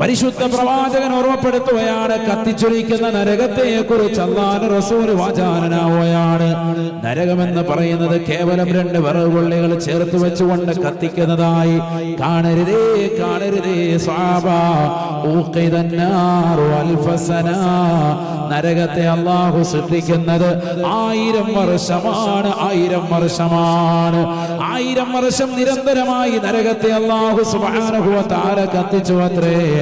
പരിശുദ്ധ പ്രവാചകൻ ഓർമ്മപ്പെടുത്തുകയാണ് കത്തിച്ചൊലിക്കുന്ന നരകത്തെ കുറിച്ച് അള്ളാൻ റസൂൽ വാചാനനാവുകയാണ് നരകമെന്ന് പറയുന്നത് കേവലം രണ്ട് വിറകുകൊള്ളികൾ ചേർത്ത് വെച്ചുകൊണ്ട് കത്തിക്കുന്നതായി. കാണരുതേ കാണരുതേ. നരകത്തെ അള്ളാഹു സൃഷ്ടിക്കുന്നത് ആയിരം വർഷമാണ് ആയിരം വർഷമാണ്. ആയിരം വർഷം നിരന്തരമായി നരകത്തെ അള്ളാഹു സുബ്ഹാനഹു വ തആല കത്തിച്ചു അത്രേ.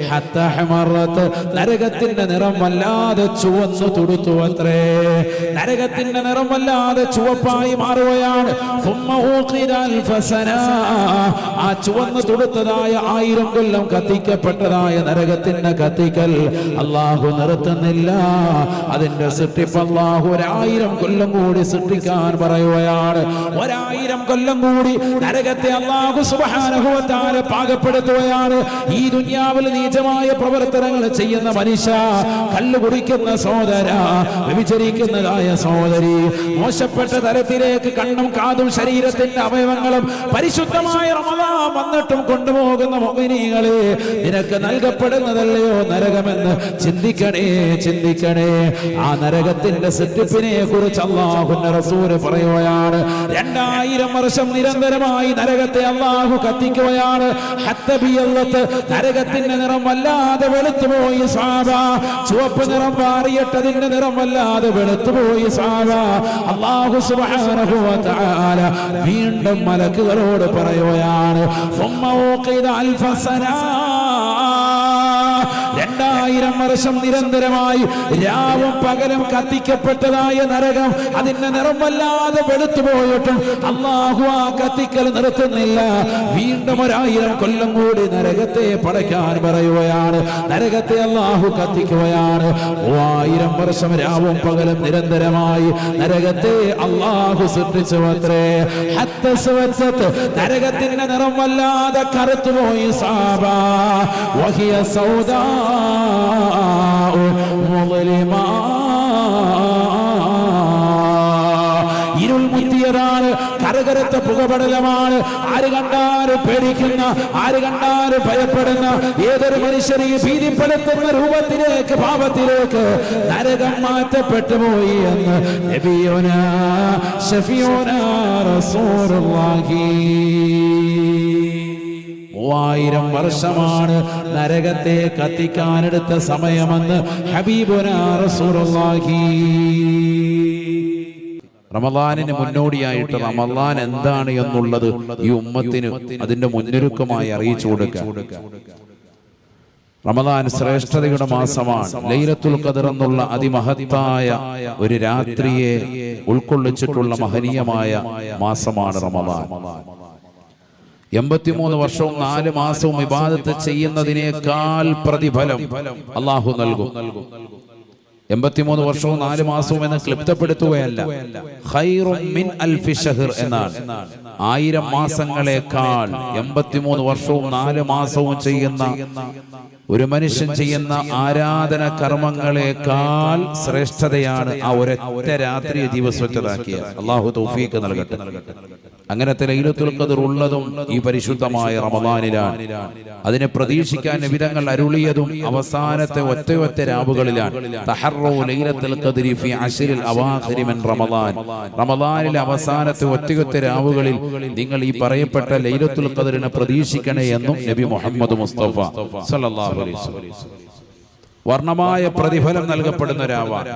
നരകത്തിന്റെ നിറം വല്ലാതെ ചുവന്നു തുടുത്തു അത്രേ നരകത്തിന്റെ നിറം വല്ലാതെ ചുവപ്പായി മാറുകയാണ്. ആ ചുവന്ന് തുടുത്തതായ ആയിരം കൊല്ലം കത്തിക്കപ്പെട്ടതായ നരകത്തിന്റെ കത്തിക്കൽ അള്ളാഹു നിർത്തുന്നില്ല. അതിന്റെ സൃഷ്ടിപ്പ് അള്ളാഹു ഒരായിരം കൊല്ലം കൂടി സൃഷ്ടിക്കാൻ പറയുകയാണ്. ഒരായിരം കൊല്ലം കൂടി നരകത്തെ അള്ളാഹു സുബാനുഭവത്താൽ പാകപ്പെടുത്തുകയാണ്. ഈ ദുനിയാവിൽ നീ നീചമായ പ്രവർത്തനങ്ങൾ ചെയ്യുന്ന മനുഷ്യ കല്ല് കുടിക്കുന്ന സഹോദര വ്യഭിചരിക്കുന്നതായ സഹോദരി മോശപ്പെട്ട തരത്തിലേക്ക് കണ്ണും കാതും ശരീരത്തിന്റെ അവയവങ്ങളും പരിശുദ്ധമായ റമദാൻ വന്നിട്ടും കൊണ്ടുപോകുന്ന മോഹിനികളെ നിനക്ക് നൽകപ്പെടുന്നതല്ലയോ നരകമെന്ന് ചിന്തിക്കണേ ചിന്തിക്കണേ. ആ നരകത്തിന്റെ സെറ്റപ്പിനെ കുറിച്ച് അള്ളാഹുന്റെ റസൂര് പറയുകയാണ്. രണ്ടായിരം വർഷം നിരന്തരമായി നരകത്തെ അള്ളാഹു കത്തിക്കുകയാണ്. നരകത്തിന്റെ നിറം വല്ലാതെ വെളുത്തുപോയി സാബ. ചുവപ്പ് നിറം വാറിയിട്ടതിന്റെ നിറം വല്ലാതെ വെളുത്തുപോയി സാബ. അള്ളാഹു വീണ്ടും മലക്കുകളോട് പറയുകയാണ് അൽഫസനാ രണ്ടായിരം വർഷം നിരന്തരമായി രാവും പകലും കത്തിക്കപ്പെട്ടതായ നരകം അതിന്റെ നിറം വല്ലാതെ വെളുത്തു പോയിട്ടും അള്ളാഹു ആ കത്തിക്കൽ നിർത്തുന്നില്ല. വീണ്ടും ഒരായിരം കൊല്ലം കൂടി നരകത്തെ പടയ്ക്കാൻ പറയുകയാണ്. നരകത്തെ അള്ളാഹു കത്തിക്കുകയാണ്. മൂവായിരം വർഷം രാവും പകലും നിരന്തരമായി നരകത്തെ അള്ളാഹു സൃഷ്ടിച്ചു അത്രേ നരകത്തിന്റെ നിറം വല്ലാതെ കറുത്തുപോയി സാബ. വഹിയ സൗദാ. മുതലിമാ ഇരുൾ മുത്തിയതാണ് കരകരത്ത പുകപടലമാണ്. ആര് കണ്ടാലും പേടിക്കുന്ന ആര് കണ്ടാലും ഭയപ്പെടുന്ന ഏതൊരു മനുഷ്യരെയും ഭീതിപ്പെടുത്തുന്ന രൂപത്തിലേക്ക് പാപത്തിലേക്ക് നരകം മാറ്റപ്പെട്ടു പോയി എന്ന് നബിയോന ഷഫിയോന റസൂലുള്ളാഹി. മൂവായിരം വർഷമാണ് നരകത്തെ കത്തിക്കാനെടുത്ത സമയമെന്ന് ഹബീബുനാഹി റമദാനിന് മുന്നോടിയായിട്ട് റമദാൻ എന്താണ് എന്നുള്ളത് ഈ ഉമ്മത്തിന് അതിന്റെ മുന്നൊരുക്കമായി അറിയിച്ചു കൊടുക്കുക റമദാൻ ശ്രേഷ്ഠതയുടെ മാസമാണ്. ലൈലത്തുൽ ഖദർ എന്നുള്ള അതിമഹത്തായ ഒരു രാത്രിയെ ഉൾക്കൊള്ളിച്ചിട്ടുള്ള മഹനീയമായ മാസമാണ് റമദാൻ. എൺപത്തിമൂന്ന് വർഷവും നാല് മാസവും വിവാദത്ത് ചെയ്യുന്നതിനേക്കാൾ പ്രതിഫലം അള്ളാഹു നൽകും. എൺപത്തിമൂന്ന് വർഷവും നാല് മാസവും എന്ന് ക്ലിപ്തപ്പെടുത്തുകയല്ല. മിൻ എന്നാണ്. ആയിരം മാസങ്ങളെക്കാൾ എൺപത്തിമൂന്ന് വർഷവും നാല് മാസവും ചെയ്യുന്ന ഒരു മനുഷ്യൻ ചെയ്യുന്ന ആരാധന കർമ്മങ്ങളെക്കാൾ ശ്രേഷ്ഠതയാണ് ആ ഒരൊറ്റ രാത്രി ദിവസത്തതാക്കിയ അള്ളാഹു തൗഫീക്ക് നൽകട്ടെ. അങ്ങനത്തെ ലൈലത്തുൽ ഖദർ ഉള്ളതും ഈ പരിശുദ്ധമായ റമദാനിലാണ്. അതിനെ പ്രതീക്ഷിക്കാൻ വിധങ്ങൾ അരുളിയതും അവസാനത്തെ ഒറ്റ ഒറ്റ രാവുകളിലാണ്. റമദാൻ. റമദാനിലെ അവസാനത്തെ ഒറ്റയൊറ്റ രാവുകളിൽ നിങ്ങൾ ഈ പറയപ്പെട്ട ലൈലത്തുൽ ഖദറിനെ പ്രതീക്ഷിക്കണേ എന്നും നബി മുഹമ്മദ് മുസ്തഫ സല്ലല്ലാഹു അലൈഹി വസല്ലം. വർണമായ പ്രതിഫലം നൽകപ്പെടുന്ന രാവാണ്.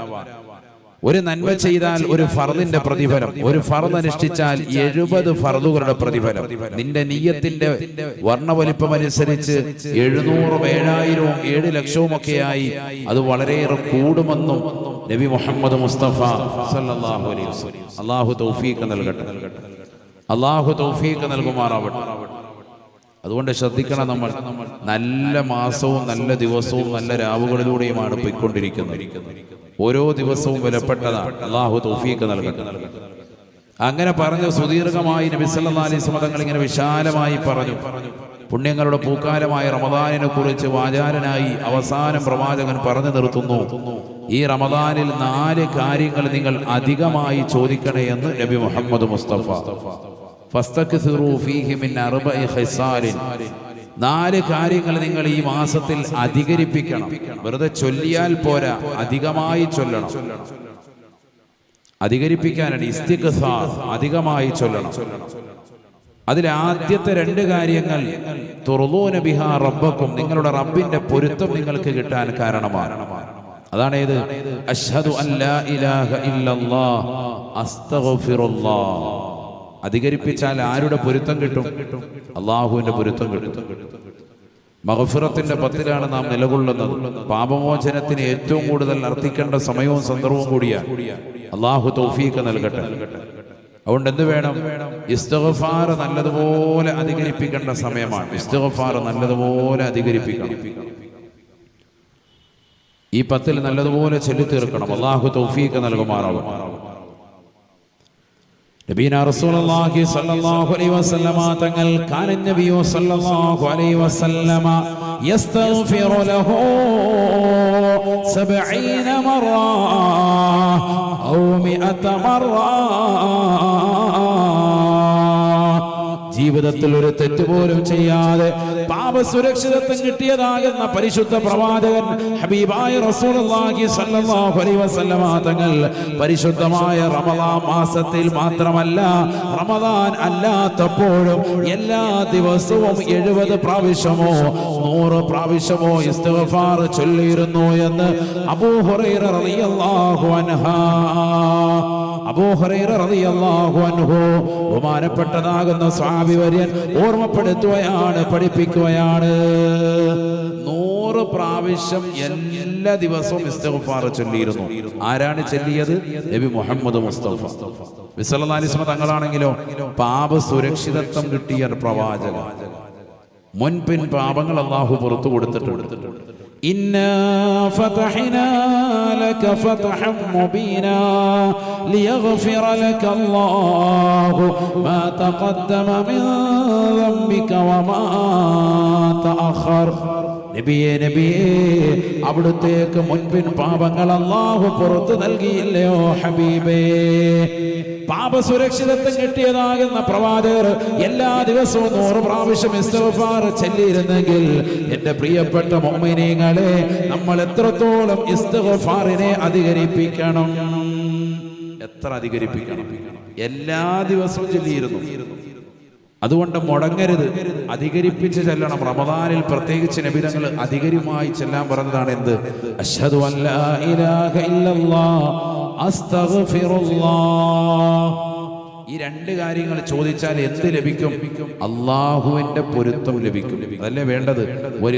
ഒരു നന്മ ചെയ്താൽ ഒരു ഫർദിന്റെ പ്രതിഫലം. ഒരു ഫർദ് അനുഷ്ഠിച്ചാൽ എഴുപത് ഫർദുകളുടെ പ്രതിഫലം. നിന്റെ നീയത്തിന്റെ വർണവലിപ്പം അനുസരിച്ച് എഴുന്നൂറും ഏഴായിരവും ഏഴ് ലക്ഷവും ഒക്കെയായി അത് വളരെയേറെ കൂടുമെന്നും നബി മുഹമ്മദ് മുസ്തഫ അലൈഹി അള്ളാഹു തൗഫീഖ് നൽകട്ടെ. അള്ളാഹു തൗഫീഖ് നൽകുമാറാവട്ടെ. അതുകൊണ്ട് ശ്രദ്ധിക്കണം നമ്മൾ. നല്ല മാസവും നല്ല ദിവസവും നല്ല രാവുകളിലൂടെയുമാണ് പോയിക്കൊണ്ടിരിക്കുന്നത്. ഓരോ ദിവസവും വിലപ്പെട്ടതാണ്. അള്ളാഹു തൗഫീഖ് നൽകട്ടെ. അങ്ങനെ പറഞ്ഞു സുദീർഘമായി നബി സല്ലല്ലാഹു അലൈഹി തങ്ങൾ ഇങ്ങനെ വിശാലമായി പറഞ്ഞു. പുണ്യങ്ങളുടെ പൂക്കാലമായ റമദാനിനെ കുറിച്ച് വാചാരനായി അവസാനം പ്രവാചകൻ പറഞ്ഞു നിർത്തുന്നു. ഈ റമദാനിൽ നാല് കാര്യങ്ങൾ നിങ്ങൾ അധികമായി ചോദിക്കണേ എന്ന് നബി മുഹമ്മദ് മുസ്തഫ. നാല് കാര്യങ്ങൾ നിങ്ങൾ ഈ മാസത്തിൽ അധികരിപ്പിക്കണം. വെറുതെ ചൊല്ലിയാൽ പോരാ. അധികമായി ചൊല്ലണം. അധികരിപ്പിക്കാനാണ് ഇസ്തിഖസാർ അധികമായി ചൊല്ലണം. അതിൽ ആദ്യത്തെ രണ്ട് കാര്യങ്ങൾ തുറലൂന ബിഹ റബ്ബക്കും നിങ്ങളുടെ റബ്ബിന്റെ പൊരുത്തം നിങ്ങൾക്ക് കിട്ടാൻ കാരണമാണ്. അതാണ് ഏത്? അഷ്ഹദു അല്ലാ ഇലാഹ ഇല്ലല്ലാഹ് അസ്തഗ്ഫിറുല്ലാഹ് അധികരിപ്പിച്ചാൽ ആരുടെ പൊരുത്തം കിട്ടും? അള്ളാഹുവിന്റെ പൊരുത്തം കിട്ടും. മഹഫിറത്തിന്റെ പത്തിലാണ് നാം നിലകൊള്ളുന്നത്. പാപമോചനത്തിന് ഏറ്റവും കൂടുതൽ അർത്ഥിക്കേണ്ട സമയവും സന്ദർഭവും കൂടിയാണ്. അള്ളാഹു തൗഫീഖ് നൽകട്ടെ. അതുകൊണ്ട് എന്ത് വേണം? ഇസ്തഫാർ നല്ലതുപോലെ അധികരിപ്പിക്കേണ്ട സമയമാണ്. ഇസ്തഫാർ നല്ലതുപോലെ അധികരിപ്പിക്കണം. ഈ പത്തിൽ നല്ലതുപോലെ ചെല്ലി തീർക്കണം അള്ളാഹു തൗഫീഖ് നൽകുമാറാവും നബീന റസൂലുള്ളാഹി സ്വല്ലല്ലാഹു അലൈഹി വസല്ലമ തങ്ങൾ കാന നബിയു സ്വല്ലല്ലാഹു അലൈഹി വസല്ലമ യസ്തഗ്ഫിറു ലഹു 70 മറ ഔ 100 മറ ജീവിതത്തിൽ ഒരു തെറ്റ് പോലും ചെയ്യാതെ പാപസുരക്ഷിതത്വം കിട്ടിയതാകുന്ന പരിശുദ്ധ പ്രവാചകൻ ഹബീബായ റസൂലുള്ളാഹി വസല്ലമ തങ്ങൾ പരിശുദ്ധമായ റമദാൻ മാസത്തിൽ മാത്രമല്ല റമദാൻ അല്ലാത്തപ്പോഴും എല്ലാ ദിവസവും എഴുപത് പ്രാവശ്യമോ നൂറ് പ്രാവശ്യമോ ഇസ്തിഗ്ഫാർ ചൊല്ലിയിരുന്നു എന്ന് അബൂ ഹുറൈറ റളിയല്ലാഹു ബഹുമാനപ്പെട്ടതാകുന്ന സ്വാമി വര്യൻ ഓർമ്മപ്പെടുത്തുകയാണ് പഠിപ്പിക്കുകയാണ്. നൂറ് പ്രാവശ്യം എല്ലാ ദിവസവും ഇസ്തിഗ്ഫാർ ചൊല്ലിയിരുന്നു. ആരാണ് ചൊല്ലിയത്? നബി മുഹമ്മദ് മുസ്തഫ. വിസലിസ്മ തങ്ങളാണെങ്കിലോ പാപ സുരക്ഷിതത്വം കിട്ടിയ പ്രവാചക മുൻപിൻ പാപങ്ങൾ അള്ളാഹു പുറത്തു കൊടുത്തിട്ടുണ്ട്. إنا فتحنا لك فتحا مبينا ليغفر لك الله ما تقدم من ذنبك وما تأخر നബിയെ നബിയെ അവിടുത്തേക്ക് മുൻപിൻ പാപങ്ങൾ അള്ളാഹു പുറത്തു നൽകിയില്ലയോ ഹബീബേ. പാപ പാപസുരക്ഷിതത്വം കിട്ടിയതാകുന്ന പ്രവാചകർ എല്ലാ ദിവസവും നൂറ് പ്രാവശ്യം ഇസ്തഫാർ ചൊല്ലിയിരുന്നെങ്കിൽ എന്റെ പ്രിയപ്പെട്ട മൊമ്മിനീങ്ങളെ നമ്മൾ എത്രത്തോളം ഇസ്തഫാറിനെ അധികരിപ്പിക്കണം? എത്ര അധികരിപ്പിക്കണം? എല്ലാ ദിവസവും ചെല്ലിയിരുന്നു. അതുകൊണ്ട് മുടങ്ങരുത്. അധികരിപ്പിച്ച് ചെല്ലണം. റമദാനിൽ പ്രത്യേകിച്ച് നബിതങ്ങൾ അധികരിമായി ചെല്ലാൻ പറഞ്ഞതാണ് എന്ത്? ഈ രണ്ട് കാര്യങ്ങൾ ചോദിച്ചാൽ എന്ത് ലഭിക്കും? അള്ളാഹുവിന്റെ പൊരുത്തം ലഭിക്കും. അതല്ലേ വേണ്ടത്? ഒരു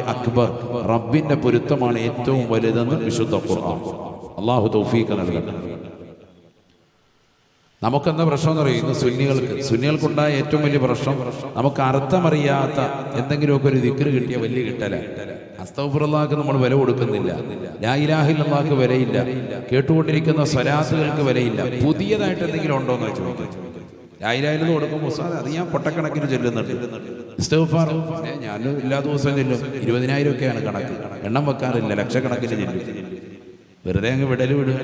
അക്ബർ. റബ്ബിന്റെ പൊരുത്തമാണ് ഏറ്റവും വലുതെന്ന് വിശുദ്ധ അള്ളാഹു തൗഫീഖ് നൽകട്ടെ. നമുക്കെന്താ പ്രശ്നം എന്ന് പറയുന്നു സുന്നികൾക്ക്. സുന്നികൾക്കുണ്ടായ ഏറ്റവും വലിയ പ്രശ്നം നമുക്ക് അർത്ഥമറിയാത്ത എന്തെങ്കിലുമൊക്കെ ഒരു ദിക്കറ് കിട്ടിയ വലിയ കിട്ടല. അസ്തഫുറല്ലാക്ക് നമ്മൾ വില കൊടുക്കുന്നില്ല. ലായിലാഹില്ലാക്ക് വിലയില്ല കേട്ടുകൊണ്ടിരിക്കുന്ന സ്വരാസുകൾക്ക് വിലയില്ല പുതിയതായിട്ട് എന്തെങ്കിലും ഉണ്ടോ എന്ന് ചോദിക്കും. ലായിലാഹിൽ കൊടുക്കുമ്പോൾ സാർ അത് ഞാൻ പൊട്ടക്കണക്കിന് ചെല്ലുന്നുണ്ട്. ഞാൻ എല്ലാ ദിവസവും ചെല്ലും. ഇരുപതിനായിരം ഒക്കെയാണ് കണക്ക്. എണ്ണം വെക്കാറില്ല. ലക്ഷക്കണക്കിന് ചെല്ലും. വെറുതെ അങ്ങ് വിടൽ വിടുക.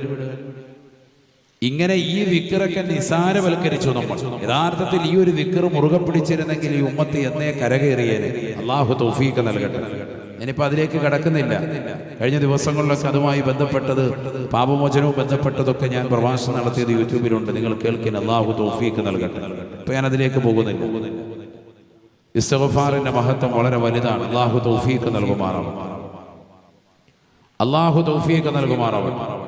ഇങ്ങനെ ഈ വിക്കറൊക്കെ നിസാരവൽക്കരിച്ചു നമ്മൾ. യഥാർത്ഥത്തിൽ ഈ ഒരു വിക്കർ മുറുകെ പിടിച്ചിരുന്നെങ്കിൽ ഈ ഉമ്മത്ത് എന്നേ കരകയറിയേനെ. അള്ളാഹു തൗഫീഖ് നൽകട്ടെ. ഞാനിപ്പോ അതിലേക്ക് കടക്കുന്നില്ല. കഴിഞ്ഞ ദിവസങ്ങളിലൊക്കെ അതുമായി ബന്ധപ്പെട്ടത് പാപമോചനവും ബന്ധപ്പെട്ടതൊക്കെ ഞാൻ പ്രഭാഷണം നടത്തിയത് യൂട്യൂബിലുണ്ട്. നിങ്ങൾ കേൾക്കുന്ന അള്ളാഹു തോഫീക്ക് നൽകട്ടെ. ഇപ്പൊ ഞാൻ അതിലേക്ക് പോകുന്നില്ല. ഇസ്തഫാറിന്റെ മഹത്വം വളരെ വലുതാണ്. അള്ളാഹു തൗഫീഖ് നൽകുമാറാവും അള്ളാഹു തൗഫീഖ് നൽകുമാറാവും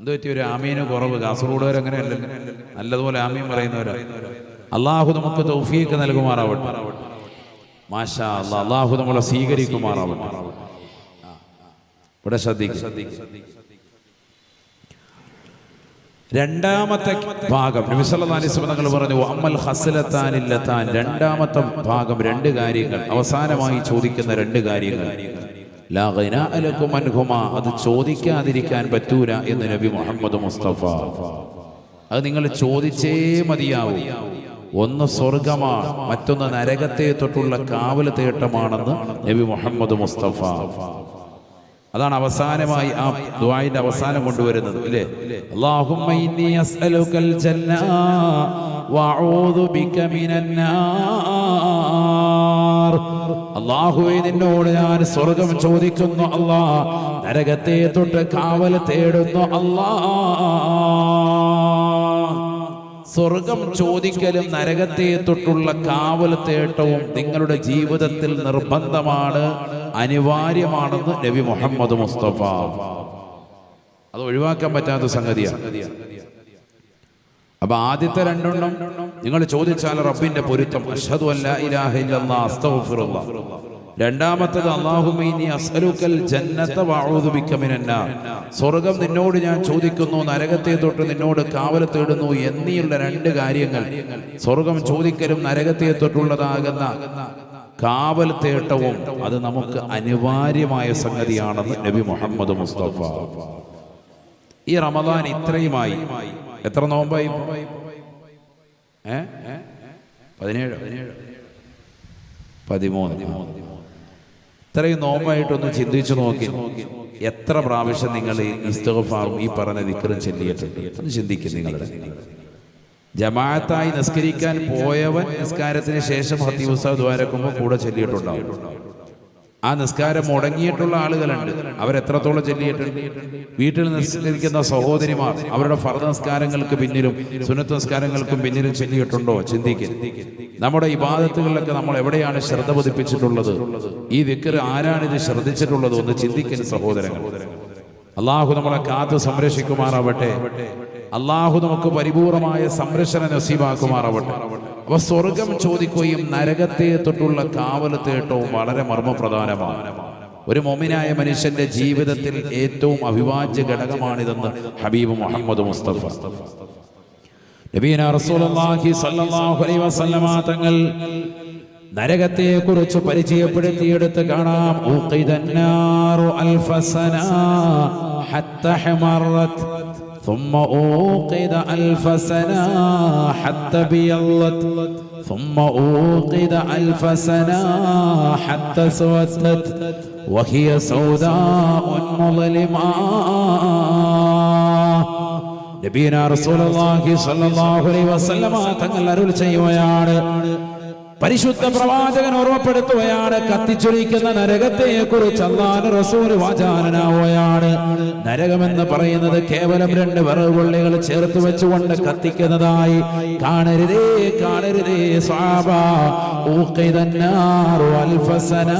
എന്ത് പറ്റി ഒരു ആമീന് കുറവ്. കാസർഗോഡുകാർ അങ്ങനെയല്ല. നല്ലതുപോലെ ആമീൻ പറയുന്നവരാ. അള്ളാഹു നമുക്ക് തൗഫീഖ് നൽകുമാറാവട്ടെ. മാഷാ അല്ലാ അള്ളാഹു നമ്മളെ സ്വീകരിക്കുമാറാവട്ടെ. ഇവിടെ രണ്ടാമത്തെ ഭാഗം നബിസല്ലാസ്മതങ്ങൾ പറഞ്ഞു അമ്മൽ ഹസലത്താനില്ലത്താൻ രണ്ടാമത്തെ ഭാഗം രണ്ട് കാര്യങ്ങൾ. അവസാനമായി ചോദിക്കുന്ന രണ്ട് കാര്യങ്ങൾ. അത് ചോദിക്കാതിരിക്കാൻ പറ്റൂല എന്ന് നബി മുഹമ്മദ് മുസ്തഫ. അത് നിങ്ങൾ ചോദിച്ചേ മതിയാവൂ. ഒന്ന് സ്വർഗമാണ് മറ്റൊന്ന് നരകത്തെ തൊട്ടുള്ള കാവൽ തേട്ടമാണെന്ന് നബി മുഹമ്മദ് മുസ്തഫ. അതാണ് അവസാനമായി ആ ദുആയിന്റെ അവസാനം കൊണ്ടുവരുന്നത് ഇല്ലേ? അല്ലാഹുമ്മ ഇന്നി ജന്ന വഅഊദു ബിക അള്ളാഹുവെ നിന്നോട് ഞാൻ സ്വർഗം ചോദിക്കുന്നു അല്ലാ നരകത്തെ തൊട്ട് കാവൽ തേടുന്നു അല്ലാ സ്വർഗം ചോദിക്കലും നരകത്തെ തൊട്ടുള്ള കാവൽ തേട്ടവും നിങ്ങളുടെ ജീവിതത്തിൽ നിർബന്ധമാണ് അനിവാര്യമാണെന്ന് നബി മുഹമ്മദ് മുസ്തഫ. അത് ഒഴിവാക്കാൻ പറ്റാത്ത സംഗതിയാണ്. അപ്പൊ ആദ്യത്തെ രണ്ടെണ്ണം നിങ്ങൾ ചോദിച്ചാൽ റബ്ബിന്റെ പൊരുത്തം അഷ്ഹദു അല്ലാ ഇലാഹ ഇല്ലല്ലാഹ് അസ്തഗ്ഫിറുല്ലാഹ് സ്വർഗം നിന്നോട് ഞാൻ ചോദിക്കുന്നു നരകത്തെ തൊട്ട് നിന്നോട് കാവൽ തേടുന്നു എന്നീയുള്ള രണ്ട് കാര്യങ്ങൾ. സ്വർഗം ചോദിക്കലും നരകത്തെ തൊട്ടുള്ളതാകുന്ന കാവൽ തേട്ടവും അത് നമുക്ക് അനിവാര്യമായ സംഗതിയാണെന്ന് നബി മുഹമ്മദ് മുസ്തഫ. ഈ റമദാൻ ഇത്രയുമായി. എത്ര നോമ്പായി? പതിനേഴ് പതിമൂന്ന്. ഇത്രയും നോമ്പായിട്ടൊന്ന് ചിന്തിച്ചു നോക്കി. എത്ര പ്രാവശ്യം നിങ്ങൾ ഈ ഇസ്തഗഫാറും ഈ പറഞ്ഞ നിക്കറും ചെല്ലിയിട്ടുണ്ട് ഒന്ന് ചിന്തിക്കും നിങ്ങളുടെ ജമാഅത്തായി നിസ്കരിക്കാൻ പോയവൻ നിസ്കാരത്തിന് ശേഷം ഹത്തീവസ ദ്വാരക്കുമ്പോൾ കൂടെ ചെല്ലിയിട്ടുണ്ടാവും. ആ നിസ്കാരം മുടങ്ങിയിട്ടുള്ള ആളുകളുണ്ട്. അവരെത്രത്തോളം ചെല്ലിയിട്ടുണ്ട്? വീട്ടിൽ നിസ്കരിക്കുന്ന സഹോദരിമാർ അവരുടെ ഫർദ നിസ്കാരങ്ങൾക്ക് പിന്നിലും സുന്നത്ത് നിസ്കാരങ്ങൾക്കും പിന്നിലും ചെല്ലിയിട്ടുണ്ടോ? ചിന്തിക്കും. നമ്മുടെ ഇബാദത്തുകളിലൊക്കെ നമ്മൾ എവിടെയാണ് ശ്രദ്ധ പതിപ്പിച്ചിട്ടുള്ളത്? ഈ വിക്കർ ആരാണ് ഇത് ശ്രദ്ധിച്ചിട്ടുള്ളത്? ഒന്ന് ചിന്തിക്കുന്ന സഹോദരങ്ങൾ. അള്ളാഹു നമ്മളെ കാത്ത് സംരക്ഷിക്കുമാറാവട്ടെ. അള്ളാഹു നമുക്ക് പരിപൂർണമായ സംരക്ഷണ നസീബാക്കുമാറാവട്ടെ. അപ്പൊ സ്വർഗം ചോദിക്കുകയും നരകത്തെ തൊട്ടുള്ള കാവൽ തേട്ടവും വളരെ മർമ്മപ്രധാനമാണ്. ഒരു മൊമിനായ മനുഷ്യന്റെ ജീവിതത്തിൽ ഏറ്റവും അവിഭാജ്യ ഘടകമാണിതെന്ന് ഹബീബ് മുഹമ്മദ് മുസ്തഫ. നബീന റസൂലുള്ളാഹി സ്വല്ലല്ലാഹു അലൈഹി വസല്ലമ തങ്ങൾ നരകത്തെ കുറിച്ച് പരിചയപ്പെടുത്തിയെടുത്ത് കാണാം. ഊഖിദന്നാറു അൽഫസന ഹത്ത ഹമറത് ثم أوقد ألف سنة حتى بيضت ثم أوقد ألف سنة حتى سودت وهي سوداء مظلمة നബീന റസൂലുള്ളാഹി സ്വല്ലല്ലാഹു അലൈഹി വസല്ലമ തങ്ങൾ അരുൾ ചെയ്യുകയാണ് പരിശുദ്ധ പ്രവാചകൻ ഓർമ്മപ്പെടുത്തുകയാണ് കത്തിച്ചൊരിക്കുന്ന നരകത്തെ കുറിച്ച് അള്ളാഹ് റസൂൽ വാചാനനാവുകയാണ് നരകമെന്ന് പറയുന്നത് കേവലം രണ്ട് വിറകുകൊള്ളികൾ ചേർത്ത് വെച്ചുകൊണ്ട് കത്തിക്കുന്നതായി. കാണരുതേ കാണരുതേ സാബ അൽഫസന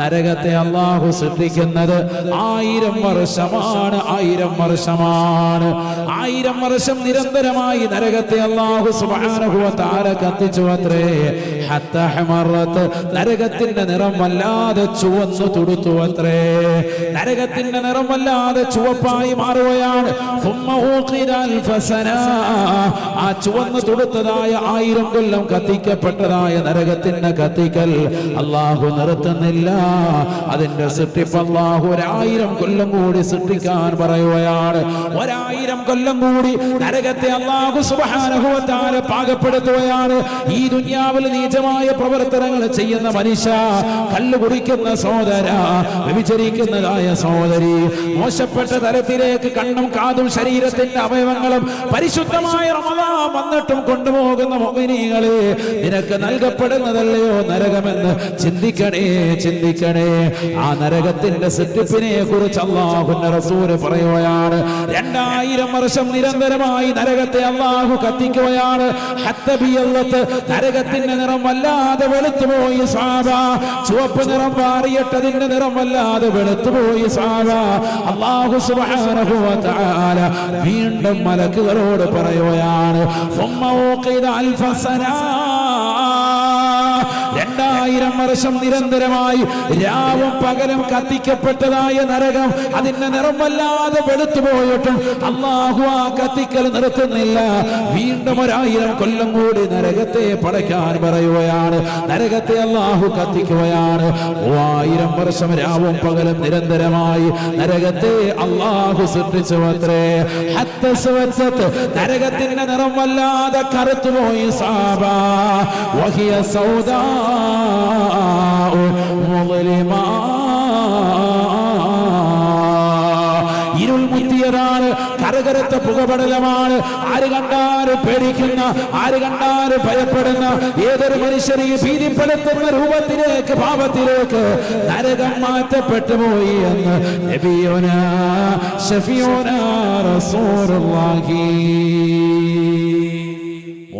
നരകത്തെ അള്ളാഹു സൃഷ്ടിക്കുന്നത് ആയിരം വർഷമാണ് ആയിരം വർഷമാണ്. ആയിരം വർഷം നിരന്തരമായി നരകത്തെ അള്ളാഹു താര കത്തിച്ചു അത്രേ. നരകത്തിന്റെ നിറം വല്ലാതെ ചുവന്നു തുടുത്തു അത്രേ. നരകത്തിന്റെ നിറം വല്ലാതെ ചുവപ്പായി മാറുകയാണ്. ആ ചുവന്ന് തുടുത്തതായ ആയിരം കൊല്ലം കത്തിക്കപ്പെട്ടതായ നരകത്തിന്റെ കത്തിക്കൽ അള്ളാഹു നിർത്തുന്നില്ല. അതിന്റെ സൃഷ്ടിപ്പ് അള്ളാഹു ഒരായിരം കൊല്ലം കൂടി സൃഷ്ടിക്കാൻ പറയുകയാണ്. ഒരായിരം കൊല്ലം കൂടി നരകത്തെ അള്ളാഹു സുബാനുഭവത്താൽ പാകപ്പെടുത്തുകയാണ്. ഈ ദുന്യാവിൽ നീചമായ പ്രവർത്തനങ്ങൾ ചെയ്യുന്ന മനുഷ്യ കല്ല് കുടിക്കുന്ന സോദര വ്യഭിചരിക്കുന്നതായ സോദരി മോശപ്പെട്ട തരത്തിലേക്ക് കണ്ണും കാതും ശരീരത്തിന്റെ അവയവങ്ങളും പരിശുദ്ധമായ വന്നിട്ടും കൊണ്ടുപോകുന്ന മോഹിനികളെ നിനക്ക് നൽകപ്പെടുന്നതല്ലയോ നരകമെന്ന് ചിന്തിക്കണേ സ്വീകരിക്കണേ ആ നരകത്തിന്റെ സെറ്റപ്പിനെ കുറിച്ച് അള്ളാഹുന്റെ റസൂര് പറയുകയാണ്. രണ്ടായിരം വർഷം നിരന്തരമായി നരകത്തെ അള്ളാഹു കത്തിക്കുകയാണ്. നരകത്തിന്റെ നിറം വല്ലാതെ വെളുത്തുപോയി സാധാ ചുവപ്പ് നിറം മാറിയിട്ടതിന്റെ നിറം വല്ലാതെ വെളുത്തുപോയി സാധാ അള്ളാഹു വീണ്ടും മലക്കുകളോട് പറയുകയാണ്. രണ്ടായിരം വർഷം നിരന്തരമായി രാവും പകലും കത്തിക്കപ്പെട്ടതായ നരകം അതിന്റെ നിറം വല്ലാതെ വെളുത്തു പോയിട്ടും അള്ളാഹു ആ കത്തിക്കൽ നിർത്തുന്നില്ല. വീണ്ടും ഒരായിരം കൊല്ലം കൂടി നരകത്തെ പടയ്ക്കാൻ പറയുകയാണ്. നരകത്തെ അള്ളാഹു കത്തിക്കുകയാണ്. മൂവായിരം വർഷം രാവും പകലും നിരന്തരമായി നരകത്തെ അള്ളാഹു സൃഷ്ടിച്ചു അത്രേ നരകത്തിന്റെ നിറം വല്ലാതെ കറുത്തുപോയി സാബ. വഹിയ സൗദാ. മുതലിമാ. ഇരുൾ മുത്തിയതാണ് കരകരത്ത പുകപടലമാണ്. ആര് കണ്ടാലും പേടിക്കുന്ന ആര് കണ്ടാലും ഭയപ്പെടുന്ന ഏതൊരു മനുഷ്യനെയും ഭീതിപ്പെടുത്തുന്ന രൂപത്തിലേക്ക് പാപത്തിലേക്ക് നരകം മാറ്റപ്പെട്ടു പോയി എന്ന് നബിയോന ഷഫിയോന റസൂറുള്ളാഹി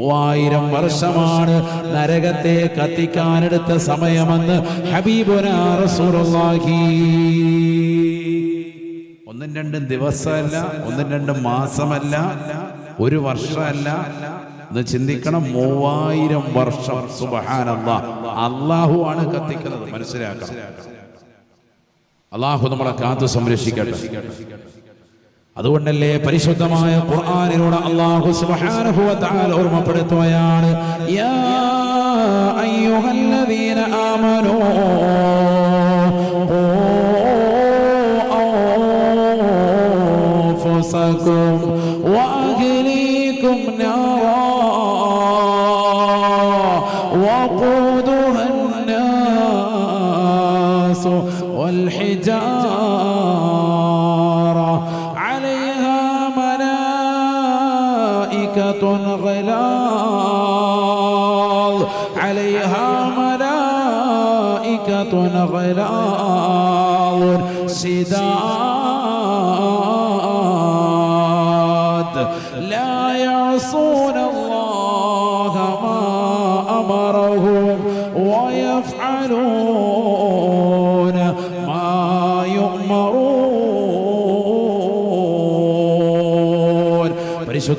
മൂവായിരം വർഷമാണ് നരകത്തെ കത്തിക്കാനെടുത്ത സമയമെന്ന് ഹബീബുന റസൂലുള്ളാഹി. ഒന്നും രണ്ടും ദിവസമല്ല ഒന്നും രണ്ടും മാസമല്ല ഒരു വർഷമല്ല. ഇത് ചിന്തിക്കണം മൂവായിരം വർഷം സുബഹാനല്ല അള്ളാഹു ആണ് കത്തിക്കുന്നത്. മനസ്സിലാക്കണം. അള്ളാഹു നമ്മളെ കാത്തു സംരക്ഷിക്കട്ടെ. അതുകൊണ്ടല്ലേ പരിശുദ്ധമായ ഖുർആനിലൂടെ അല്ലാഹു സുബ്ഹാനഹു വ തആല ഓർമ്മപ്പെടുത്തുകയാണ് യാ അയ്യുഹല്ലദീന ആമനൂ أنفسكم وأهليكم نارا وقودها الناس والحجارة ياتون غير آور سداد. لا يعصون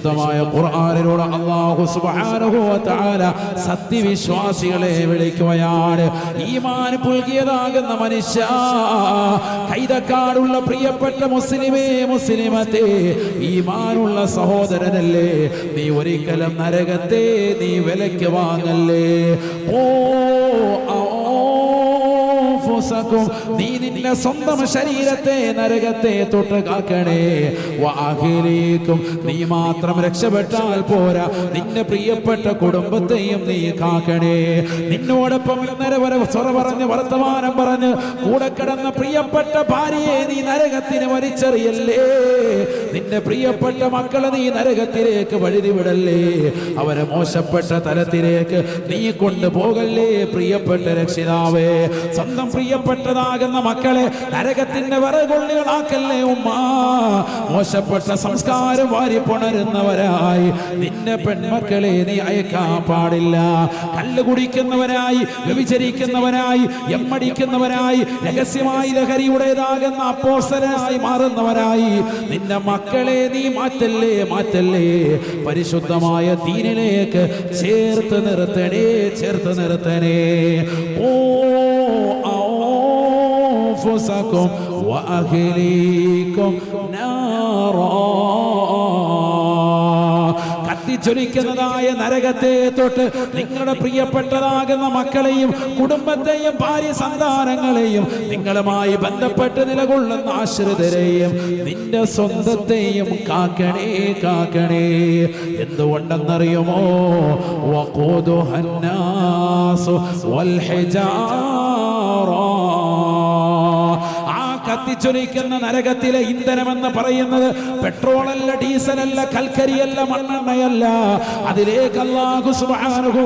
പരിശുദ്ധമായ ഖുർആാനിലൂടെ അള്ളാഹു സുബ്ഹാനഹു വതആല സത്യവിശ്വാസികളെ വിളിക്കുകയാണ്. ഈമാൻ പുൽകിയതാകുന്ന മനുഷ്യ കൈതക്കാടുള്ള പ്രിയപ്പെട്ട മുസ്ലിമേ മുസ്ലിമത്തെ ഈമാനുള്ള സഹോദരനല്ലേ നീ ഒരിക്കലും നരകത്തെ നീ വിലയ്ക്ക് വാങ്ങല്ലേ. ഓ അൻഫുസക്കും നീ നിന്റെ സ്വന്തം ശരീരത്തെ നരകത്തെ തൊട്ട് കാക്കണേ. വാഹിലേക്കും നീ മാത്രം രക്ഷപ്പെട്ടാൽ പോരാ. നിന്റെ പ്രിയപ്പെട്ട കുടുംബത്തെയും നീ കാക്കണേ. നിന്നോടൊപ്പം ഇന്നലെ വരെ സ്വറ പറഞ്ഞ് വർത്തമാനം പറഞ്ഞ് കൂടെ കിടന്ന പ്രിയപ്പെട്ട ഭാര്യയെ നീ നരകത്തിന് വലിച്ചെറിയല്ലേ? നിന്റെ പ്രിയപ്പെട്ട മക്കളെ നീ നരകത്തിലേക്ക് വഴുതിവിടല്ലേ? അവരെ മോശപ്പെട്ട തലത്തിലേക്ക് നീ കൊണ്ടുപോകല്ലേ പ്രിയപ്പെട്ട രക്ഷിതാവേ? സ്വന്തം പ്രിയപ്പെട്ടതാകുന്ന മക്കളെ നരകത്തിന്റെ വിറകൊള്ളികളാക്കല്ലേ ഉമ്മ? മോശപ്പെട്ട സംസ്കാരം വാരി പുണരുന്നവരായി. നിന്റെ പെൺമക്കളെ നീ അയക്കാൻ പാടില്ല. കല്ല് കുടിക്കുന്നവരായി വ്യഭിചരിക്കുന്നവരായി എമ്മടിക്കുന്നവരായി രഹസ്യമായി ലഹരിയുടേതാകുന്ന അപ്പോസരായി മാറുന്നവരായി. നിന്റെ മക്കളെ നീ മാറ്റല്ലേ മാറ്റല്ലേ? പരിശുദ്ധമായ ദീനിലേക്ക് ചേർത്ത് നിർത്തണേ ചേർത്ത് നിർത്തണേ. ഓ أنفسكم وأهليكم نارا കത്തിച്ചൊലിക്കുന്നതായ നരകത്തെ തൊട്ട് നിങ്ങളുടെ പ്രിയപ്പെട്ടതാകുന്ന മക്കളെയും കുടുംബത്തെയും ഭാര്യ സന്താനങ്ങളെയും നിങ്ങളുമായി ബന്ധപ്പെട്ട് നിലകൊള്ളുന്ന ആശ്രിതരെയും നിന്റെ സ്വന്തത്തെയും കാക്കണേ കാക്കണേ എന്തുകൊണ്ടെന്നറിയുമോ വഖൂദുഹന്നാസു വൽഹിജാറ ആ കത്തിച്ചൊലിക്കുന്ന നരകത്തിലെ ഇന്ധനമെന്ന് പറയുന്നത് പെട്രോൾ അല്ല പെട്രോളല്ല ഡീസലല്ല കൽക്കരിയല്ല മണ്ണെണ്ണയല്ല. അതിലേക്ക്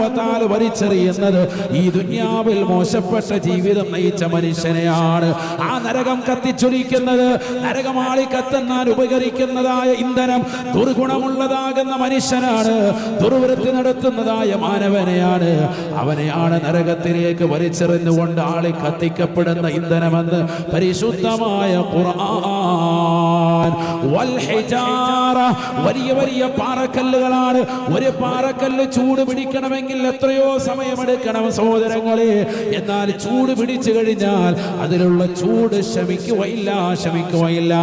വ തആല വലിച്ചെറിയുന്നത് ഈ ദുന്യാവിൽ മോശപ്പെട്ട ജീവിതം നയിച്ച മനുഷ്യനെയാണ്. ആ നരകം കത്തിച്ചൊലിക്കുന്നത് നരകമാളി കത്തെന്നാൽ ഉപകരിക്കുന്നതായ ഇന്ധനം ദുർഗുണമുള്ളതാകുന്ന മനുഷ്യനാണ്. ദുർവൃത്തി നടത്തുന്നതായ മാനവനെയാണ്. അവനെയാണ് നരകത്തിലേക്ക് വലിച്ചെറിഞ്ഞുകൊണ്ട് ആളി കത്തിക്കപ്പെടുന്ന ഇന്ധനമെന്ന് പരിശുദ്ധമായ ഖുർആൻ. വലിയ വലിയ പാറക്കല്ലുകളാണ്. ഒരു പാറക്കല്ല് ചൂട് പിടിക്കണമെങ്കിൽ എത്രയോ സമയമെടുക്കണം സഹോദരങ്ങളെ. എന്നാൽ ചൂട് പിടിച്ചു കഴിഞ്ഞാൽ അതിലുള്ള ചൂട് ശമിക്കുകയില്ല ശമിക്കുകയില്ല.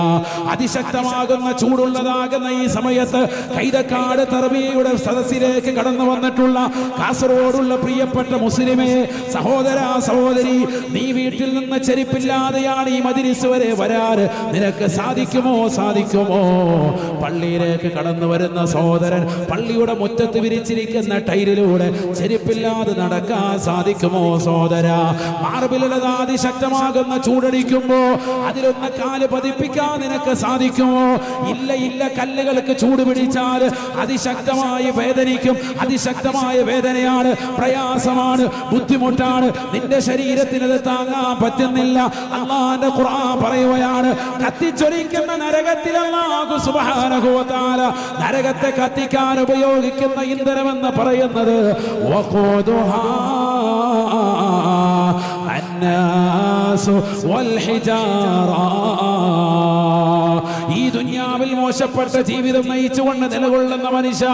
അതിശക്തമാകുന്ന ചൂടുള്ളതാകുന്ന ഈ സമയത്ത് കൈതക്കാട് തറബിയുടെ സദസ്സിലേക്ക് കടന്നു വന്നിട്ടുള്ള കാസർഗോഡുള്ള പ്രിയപ്പെട്ട മുസ്ലിമേ സഹോദര സഹോദരി നീ വീട്ടിൽ നിന്ന് ചെരുപ്പില്ലാതെയാണ് ഈ മതിരിസ് വരെ വരാറ്. നിനക്ക് സാധിക്കുമോ സാധിക്കുമോ? പള്ളിയിലേക്ക് കടന്നു വരുന്ന സഹോദരൻ പള്ളിയുടെ മുറ്റത്ത് വിരിച്ചിരിക്കുന്ന ടൈലിലൂടെ ചെരുപ്പില്ലാതെ നടക്കാൻ സാധിക്കുമോ സഹോദര? മാർബിലുള്ളത് അതിശക്തമാകുന്ന ചൂടടിക്കുമ്പോ അതിലൊന്ന് കാൽ പതിപ്പിക്കാൻ നിനക്ക് സാധിക്കുമോ? ഇല്ല ഇല്ല കല്ലുകൾക്ക് ചൂട് പിടിച്ചാൽ അതിശക്തമായി വേദനിക്കും. അതിശക്തമായ വേദനയാണ് പ്രയാസമാണ് ബുദ്ധിമുട്ടാണ്. നിന്റെ ശരീരത്തിന് താങ്ങാൻ പറ്റുന്നില്ല. അള്ളാന്റെ ഖുർആൻ പറയുകയാണ് കത്തിച്ചൊലിക്കുന്ന നരകത്തിൽ അല്ലാഹു സുബ്ഹാനഹു വ തആല നരകത്തെ കത്തിക്കാൻ ഉപയോഗിക്കുന്ന ഇന്ധനമെന്ന് പറയുന്നത് വഖൂദുഹാ അന്നാസു വൽ ഹിജാറ ഈ ദുനിയാവിൽ മോശപ്പെട്ട ജീവിതം നയിച്ചുകൊണ്ട് നിലകൊള്ളുന്ന മനുഷ്യ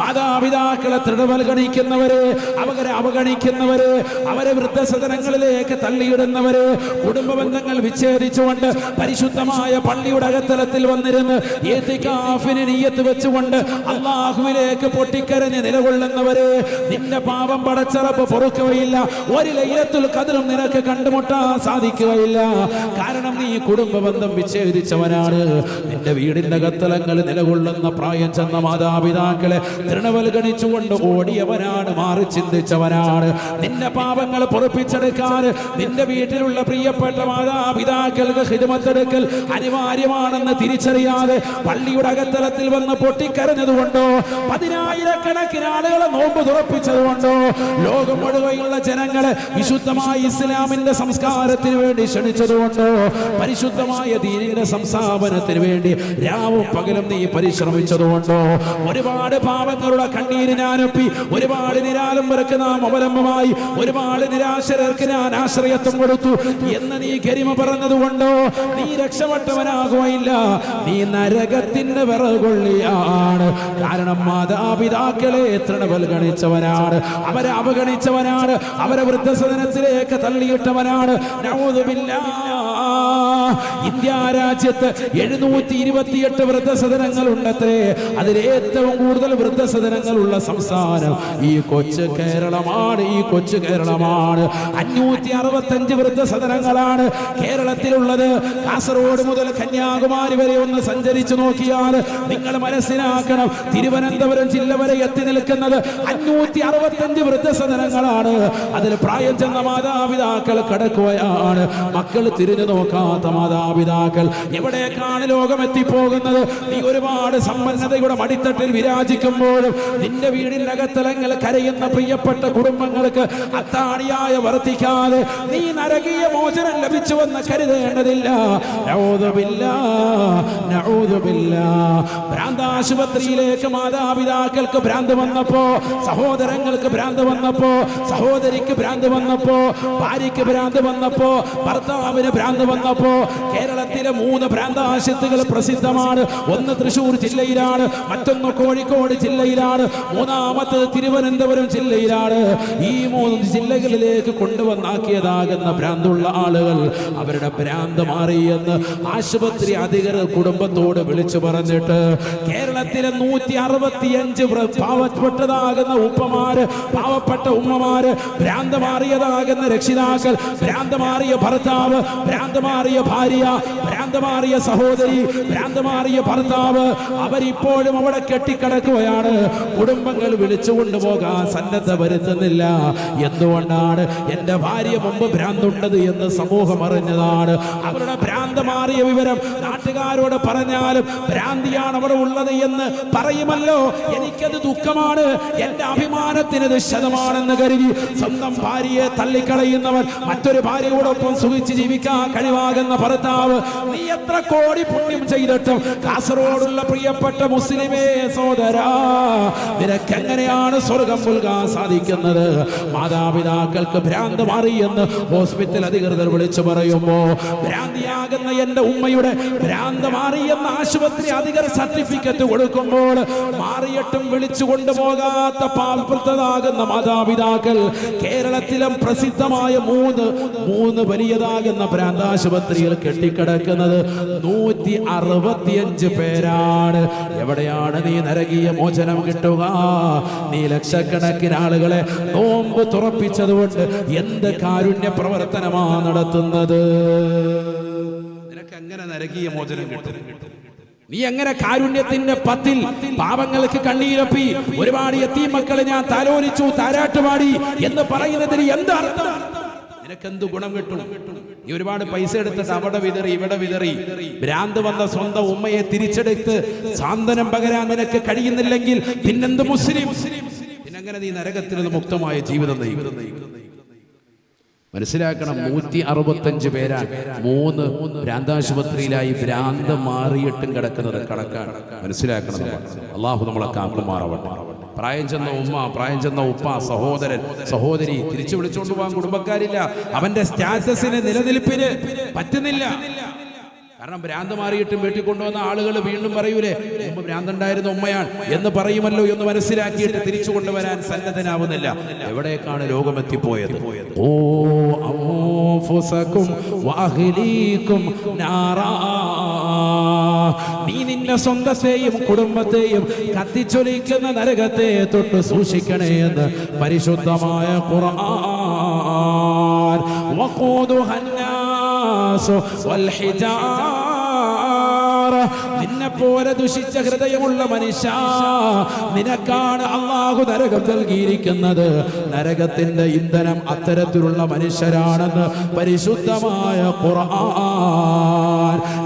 മാതാപിതാക്കളെ തൃടവൽഗണിക്കുന്നവര് അവരെ അവഗണിക്കുന്നവര് അവരെ വൃദ്ധസദനങ്ങളിലേക്ക് തള്ളിയിടുന്നവര് കുടുംബ ബന്ധങ്ങൾ വിച്ഛേദിച്ചുകൊണ്ട് പരിശുദ്ധമായ പള്ളിയുടെ അകത്തലത്തിൽ വന്നിരുന്ന് ഏത്തിക്കാഫിന് നീയത്ത് വെച്ചുകൊണ്ട് അള്ളാഹുവിലേക്ക് പൊട്ടിക്കരഞ്ഞ് നിലകൊള്ളുന്നവര് നിന്റെ പാപം പടച്ചറപ്പ് പൊറുക്കുകയില്ല ഒരു ലൈലത്തുൽ കതിലും നിനക്ക് കണ്ടുമുട്ടാൻ സാധിക്കുകയില്ല. കാരണം നീ കുടുംബ ബന്ധം വിച്ഛേദിച്ചവനാണ്. നിന്റെ വീടിന്റെ കത്തലങ്ങൾ നിലകൊള്ളുന്ന പ്രായം ചെന്ന മാതാപിതാക്കളെ തൃണവൽഗണിച്ചുകൊണ്ട് ഓടിയവനാണ് മാറി ചിന്തിച്ചവനാണ് നിന്റെ പാപങ്ങൾ പൊറപ്പിച്ചെടുക്കാൻ നിന്റെ വീട്ടിലുള്ള പ്രിയപ്പെട്ട മാതാപിതാക്കൾക്ക് ഹിതമത്തെടുക്കൽ അനിവാര്യമാണെന്ന് തിരിച്ചറിയാതെ പള്ളിയുടെ അകത്തലത്തിൽ വന്ന് പൊട്ടിക്കരഞ്ഞതുകൊണ്ടോ പതിനായിരക്കണക്കിന് ആളുകളെ നോമ്പ് തുറപ്പിച്ചതുകൊണ്ടോ ലോകം മുഴുവനുള്ള ജനങ്ങളെ വിശുദ്ധമായ ഇസ്ലാമിന്റെ സംസ്കാരത്തിന് വേണ്ടി ക്ഷണിച്ചതുകൊണ്ടോ പരിശുദ്ധമായ ദീനിന്റെ സംസ്ഥാപനത്തിന് വേണ്ടി രാവും പകലും നീ പരിശ്രമിച്ചതുകൊണ്ടോ? ഒരുപാട് പാവങ്ങളുടെ കണ്ണീര് ഞാനൊപ്പി ഒരുപാട് നിരാലംബർക്ക് നാം അവലംബമായി ഒരുപാട് നിരാശരർക്ക് ഞാൻ ആശ്രയത്വം കൊടുത്തു. എന്ന് നീ കരിമ പറഞ്ഞതുകൊണ്ടോ? നീ രക്ഷപ്പെട്ടവനാകുകയില്ല. നീ നരകത്തിന്റെ വിറകൊള്ളിയാണ്. കാരണം മാതാപിതാക്കളെ തൃണവൽഗണിച്ചവനാണ് അവരെ അവഗണിച്ചവനാണ്. അവരെ വൃദ്ധസദനത്തിലേക്ക് തള്ളിയിട്ടവനാണ്. നഊദുബില്ലാ. ഇന്ത്യ രാജ്യത്ത് എഴുന്നൂറ്റി ഇരുപത്തിയെട്ട് വൃദ്ധസദനങ്ങൾ ഉണ്ടത്രേ അതിൽ ഏറ്റവും കൂടുതൽ വൃദ്ധസദനങ്ങൾ ഉള്ള സംസ്ഥാനം ഈ കൊച്ചു കേരളമാണ് ഈ കൊച്ചു കേരളമാണ്. അഞ്ഞൂറ്റി അറുപത്തഞ്ച് വൃദ്ധസദനങ്ങളാണ് കേരളത്തിലുള്ളത്. കാസർഗോഡ് മുതൽ കന്യാകുമാരി വരെ ഒന്ന് സഞ്ചരിച്ചു നോക്കിയാൽ നിങ്ങൾ മനസ്സിലാക്കണം തിരുവനന്തപുരം ജില്ല വരെ എത്തി നിൽക്കുന്നത് അഞ്ഞൂറ്റി അറുപത്തഞ്ച് വൃദ്ധസദനങ്ങളാണ്. അതിൽ പ്രായം ചെന്ന മാതാപിതാക്കൾ കടക്കുകയാണ്. മക്കൾ തിരിഞ്ഞു നോക്കാത്ത മാതാപിതാക്കൾ എവിടേക്കാണ് ലോകം എത്തിപ്പോകുന്നത് നീ ഒരുപാട് സമ്പന്നതയുടെ മടിത്തട്ടിൽ വിരാജിക്കുമ്പോഴും നിന്റെ വീടിന്റെ കരയുന്ന പ്രിയപ്പെട്ട കുടുംബങ്ങൾക്ക് അത്താണിയായ വർത്തിക്കാതെ നീ നരകീയ മോചനം ലഭിച്ചുവെന്ന് കരുതേണ്ടതില്ല. ഭ്രാന്താശുപത്രിയിലേക്ക് മാതാപിതാക്കൾക്ക് ഭ്രാന്ത് വന്നപ്പോ സഹോദരങ്ങൾക്ക് ഭ്രാന്ത് വന്നപ്പോ സഹോദരിക്ക് ഭ്രാന്ത് വന്നപ്പോ ഭാര്യയ്ക്ക് ഭ്രാന്ത് വന്നപ്പോ ഭർത്താവിന് ഭ്രാന്ത് വന്നപ്പോ കേരളത്തിലെ മൂന്ന് പ്രാന്താശത്തുകൾ പ്രസിദ്ധമാണ്. ഒന്ന് തൃശൂർ ജില്ലയിലാണ് മറ്റൊന്ന് കോഴിക്കോട് ജില്ലയിലാണ് മൂന്നാമത്തത് തിരുവനന്തപുരം ജില്ലയിലാണ്. ഈ മൂന്ന് ജില്ലകളിലേക്ക് കൊണ്ടുവന്നാക്കിയതാകുന്ന ഭ്രാന്തുള്ള ആളുകൾ അവരുടെ ഭ്രാന്ത് മാറിയെന്ന് ആശുപത്രി അധികൃതർ കുടുംബത്തോട് വിളിച്ചു പറഞ്ഞിട്ട് കേരളത്തിലെ നൂറ്റി അറുപത്തിയഞ്ച് പാവപ്പെട്ടതാകുന്ന ഉപ്പമാര് പാവപ്പെട്ട ഉമ്മമാര് ഭ്രാന്ത് മാറിയതാകുന്ന രക്ഷിതാക്കൾ ഭ്രാന്ത് മാറിയ ഭർത്താവ് ഭ്രാന്ത് മാറിയ ഭാര്യ ഭ്രാന്ത് മാറിയ സഹോദരി ഭ്രാന്തമാറിയ ഭർത്താവ് അവരിപ്പോഴും അവിടെ കെട്ടിക്കിടക്കുകയാണ്. കുടുംബങ്ങൾ വിളിച്ചു കൊണ്ടുപോകാൻ സന്നദ്ധ വരുത്തുന്നില്ല. എന്തുകൊണ്ടാണ് എന്റെ ഭാര്യ മുമ്പ് ഭ്രാന്തുണ്ടത് എന്ന് സമൂഹം അറിഞ്ഞതാണ്. അവരുടെ ഭ്രാന്ത മാറിയ വിവരം നാട്ടുകാരോട് പറഞ്ഞാലും ഭ്രാന്തിയാണ് അവിടെ ഉള്ളത് എന്ന് പറയുമല്ലോ. എനിക്കത് ദുഃഖമാണ്. എന്റെ അഭിമാനത്തിന് ദുശ്ശതമാണെന്ന് ശതമാണെന്ന് കരുതി സ്വന്തം ഭാര്യയെ തള്ളിക്കളയുന്നവൻ മറ്റൊരു ഭാര്യയോടൊപ്പം സുഖിച്ച് ജീവിക്കാൻ കഴിവാകുന്ന ഭർത്താവ് നീ എത്ര കോടി പുണ്യം ചെയ്തിട്ടും കാസർഗോഡുള്ള പ്രിയപ്പെട്ട മുസ്ലിമേ സോദരാ നിനക്ക് എങ്ങനെയാണ് സ്വർഗം നൽകാൻ സാധിക്കുന്നത്? മാതാപിതാക്കൾക്ക് ഭ്രാന്ത് മാറിയെന്ന് ഹോസ്പിറ്റൽ അധികൃതർ വിളിച്ചു പറയുമ്പോ ഭ്രാന്തിയാകുന്ന എന്റെ ഉമ്മയുടെ ഭ്രാന്ത് മാറിയെന്ന് ആശുപത്രി അധികൃതർ സർട്ടിഫിക്കറ്റ് കൊടുക്കുമ്പോൾ മാറിയിട്ടും വിളിച്ചു കൊണ്ടുപോകാത്ത പാവപ്പെട്ടതാകുന്ന മാതാപിതാക്കൾ കേരളത്തിലും പ്രസിദ്ധമായ മൂന്ന് മൂന്ന് വലിയതാകുന്ന ഭ്രാന്താശുപത്രിയിൽ കെട്ടിക്കിടക്കുന്നത് നൂറ്റി അറുപത്തിയഞ്ച് പേരാണ്. എവിടെയാണ് നീ നരകീയ മോചനം കിട്ടുക? നീ ലക്ഷക്കണക്കിന് ആളുകളെ നോമ്പ് തുറപ്പിച്ചതുകൊണ്ട് എന്ത് കാരുണ്യ പ്രവർത്തനമാ നടത്തുന്നത്? നിനക്ക് എങ്ങനെ നരകീയ മോചനം കിട്ടും? നീ എങ്ങനെ കാരുണ്യത്തിന്റെ പത്തിൽ പാപങ്ങൾക്ക് കണ്ണീരപ്പി ഒരുപാട് എത്തി മക്കളെ ഞാൻ താലോലിച്ചു താരാട്ടുപാടി എന്ന് പറയുന്നതിന് എന്താ നിനക്ക് എന്ത് ഗുണം കിട്ടും? നീ ഒരുപാട് പൈസ എടുത്തിട്ട് അവിടെ വിതറി ഇവിടെ വിതറി. ഭ്രാന്ത് വന്ന സ്വന്തം ഉമ്മയെ തിരിച്ചെടുത്ത് സാന്ത്വനം പകരാൻ നിനക്ക് കഴിയുന്നില്ലെങ്കിൽ പിന്നെന്ത് മുസ്ലിം? പിന്നെങ്ങനെ നീ നരകത്തിൽ നിന്ന് മുക്തമായ ജീവിതം മനസ്സിലാക്കണം നൂറ്റി അറുപത്തഞ്ച് പേരാണ് മൂന്ന് ഭ്രാന്താശുപത്രിയിലായി ഭ്രാന്ത് മാറിയിട്ടും കിടക്കുന്നത് കണക്കാണ്. മനസ്സിലാക്കണം അള്ളാഹു നമ്മളെ കാക്കുമാറാവട്ടെ. പ്രായം ചെന്ന ഉമ്മ പ്രായം ചെന്ന ഉപ്പ സഹോദരൻ സഹോദരി തിരിച്ചു വിളിച്ചുകൊണ്ട് പോകാൻ കുടുംബക്കാരില്ല. അവന്റെ സ്റ്റാറ്റസിന് നിലനിൽപ്പിന് പറ്റുന്നില്ല. കാരണം ഭ്രാന്ത് മാറിയിട്ടും വീട്ടിൽ കൊണ്ടുവന്ന ആളുകൾ വീണ്ടും പറയൂലേ മുമ്പ് ഭ്രാന്തുണ്ടായിരുന്ന ഉമ്മയാണ് എന്ന് പറയുമല്ലോ എന്ന് മനസ്സിലാക്കിയിട്ട് തിരിച്ചു കൊണ്ടുവരാൻ സന്നദ്ധനാവുന്നില്ല. എവിടേക്കാണ് ലോകമെത്തിപ്പോയത്? ഓ അൻഫുസകും വഅഹ്ലീകും നാറാ. നീ നിന്റെ സ്വന്തത്തെയും കുടുംബത്തെയും കത്തിച്ചൊലിക്കുന്ന നരകത്തെ തൊട്ട് സൂക്ഷിക്കണേ എന്ന് പരിശുദ്ധമായ ഖുർആൻ. നിന്നെ പോലെ ദുഷിച്ച ഹൃദയമുള്ള മനുഷ്യ നിനക്കാണ് അള്ളാഹു നരകം നൽകിയിരിക്കുന്നത്. നരകത്തിന്റെ ഇന്ധനം അത്തരത്തിലുള്ള മനുഷ്യരാണെന്ന് പരിശുദ്ധമായ ഖുർആൻ.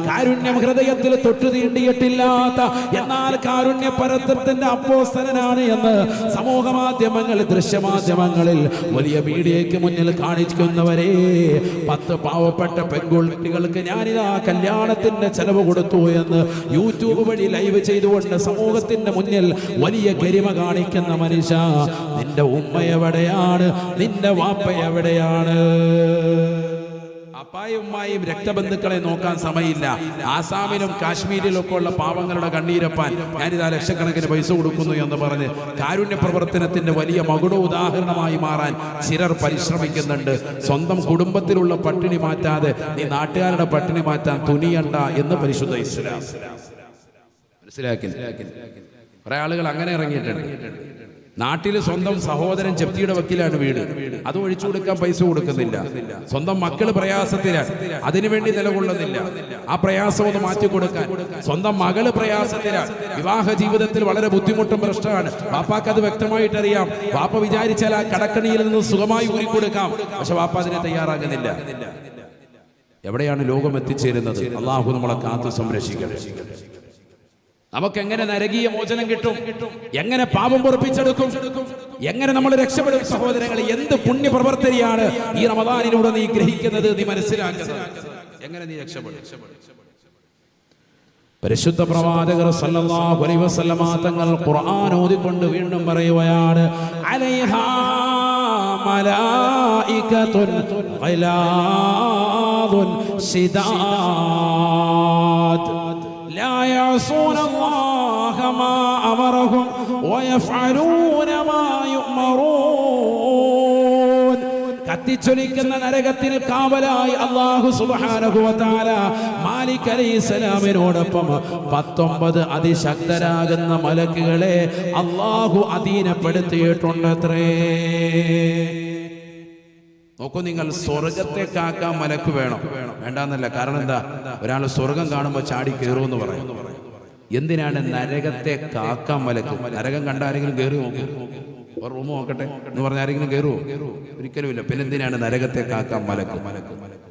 കാരുണ്യം ഹൃദയത്തിൽ തൊട്ടു തീണ്ടിയിട്ടില്ലാത്ത എന്നാൽ കാരുണ്യ പരത്വത്തിന്റെ അപ്പോസ്തനാണ് എന്ന് സമൂഹ മാധ്യമങ്ങൾ ദൃശ്യമാധ്യമങ്ങളിൽ വലിയ മീഡിയയ്ക്ക് മുന്നിൽ കാണിക്കുന്നവരെ പത്ത് പാവപ്പെട്ട പെൺകുട്ടികൾക്ക് ഞാനിതാ കല്യാണത്തിന്റെ ചെലവ് കൊടുത്തു എന്ന് യൂട്യൂബ് വഴി ലൈവ് ചെയ്തുകൊണ്ട് സമൂഹത്തിന്റെ മുന്നിൽ വലിയ ഗരിമ കാണിക്കുന്ന മനുഷ്യ നിന്റെ ഉമ്മ എവിടെയാണ്? നിന്റെ വാപ്പ എവിടെയാണ്? അപ്പായും രക്തബന്ധുക്കളെ നോക്കാൻ സമയമില്ല. ആസാമിലും കാശ്മീരിലും ഉള്ള പാവങ്ങളുടെ കണ്ണീരപ്പാൻ ഞാനിതാ ലക്ഷക്കണക്കിന് പൈസ കൊടുക്കുന്നു എന്ന് പറഞ്ഞ് കാരുണ്യ പ്രവർത്തനത്തിന്റെ വലിയ മകുട ഉദാഹരണമായി മാറാൻ ചിലർ പരിശ്രമിക്കുന്നുണ്ട്. സ്വന്തം കുടുംബത്തിലുള്ള പട്ടിണി മാറ്റാതെ നീ നാട്ടുകാരുടെ പട്ടിണി മാറ്റാൻ തുനിയണ്ട എന്ന് പരിശുദ്ധ ഇസ്ലാം. മനസ്സിലാക്കി? കുറെ ആളുകൾ അങ്ങനെ ഇറങ്ങിയിട്ടുണ്ട്. നാട്ടിൽ സ്വന്തം സഹോദരൻ ചെപ്തിയുടെ വക്കീലാണ് വീട്. അത് ഒഴിച്ചു കൊടുക്കാൻ പൈസ കൊടുക്കുന്നില്ല. സ്വന്തം മക്കൾ പ്രയാസത്തിലാണ്. അതിനുവേണ്ടി നിലകൊള്ളുന്നില്ല. ആ പ്രയാസം ഒന്ന് മാറ്റി കൊടുക്കാൻ. സ്വന്തം മകൾ പ്രയാസത്തിലാണ്. വിവാഹ ജീവിതത്തിൽ വളരെ ബുദ്ധിമുട്ടും പ്രശ്നമാണ്. വാപ്പാക്ക് അത് വ്യക്തമായിട്ട് അറിയാം വാപ്പ വിചാരിച്ചാൽ ആ കടക്കണിയിൽ നിന്ന് സുഖമായി ഊരിക്കൊടുക്കാം പക്ഷെ വാപ്പ അതിന് തയ്യാറാകുന്നില്ല. എവിടെയാണ് ലോകം എത്തിച്ചേരുന്നത് അള്ളാഹു നമ്മളെ കാത്തു സംരക്ഷിക്കട്ടെ. നമുക്ക് എങ്ങനെ നരകീയ മോചനം കിട്ടും? എങ്ങനെ പാപം പൊറപ്പിച്ചെടുക്കും? എങ്ങനെ നമ്മൾ രക്ഷപ്പെടും? സഹോദരങ്ങൾ എന്ത് പുണ്യപ്രവർത്തനയാണ് ഈ റമദാനിലൂടെ നീ ഗ്രഹിക്കുന്നത് നീ മനസ്സിലാക്കുന്നത്? എങ്ങനെ നീ രക്ഷപ്പെടും? പരിശുദ്ധ പ്രവാചകർ സല്ലല്ലാഹു അലൈഹി വസല്ലമ തങ്ങൾ ഖുർആൻ ഓതിക്കൊണ്ട് വീണ്ടും പറയുകയാണ് അലൈഹാ മലായികത്തുൻ ഖിലാദുൻ ശിദാദ്. لا يعصون الله ما أمرهم ويفعلون ما يؤمرون കത്തിച്ചൊലിക്കുന്ന നരകത്തിൽ കാവലായി അള്ളാഹു സുബാനുഭവത്താല മാലിക് അലൈഹിസ്സലാമിനോടൊപ്പം പത്തൊമ്പത് അതിശക്തരാകുന്ന മലക്കുകളെ അള്ളാഹു അധീനപ്പെടുത്തിയിട്ടുണ്ടത്രേ നോക്കൂ നിങ്ങൾ സ്വർഗത്തെ കാക്കാൻ മലക്ക് വേണം. വേണ്ടാന്നല്ല കാരണം എന്താ? ഒരാൾ സ്വർഗം കാണുമ്പോൾ ചാടി കയറുമെന്ന് പറയും. എന്തിനാണ് നരകത്തെ കാക്കാൻ മലക്ക്? നരകം കണ്ട ആരെങ്കിലും കയറി നോക്കും. റൂം നോക്കട്ടെ. എന്ന് പറഞ്ഞ ആരെങ്കിലും കയറുമോ ഒരിക്കലും ഇല്ല പിന്നെ എന്തിനാണ് നരകത്തെ കാക്കാൻ മലക്ക് മലക്ക് മലക്ക്?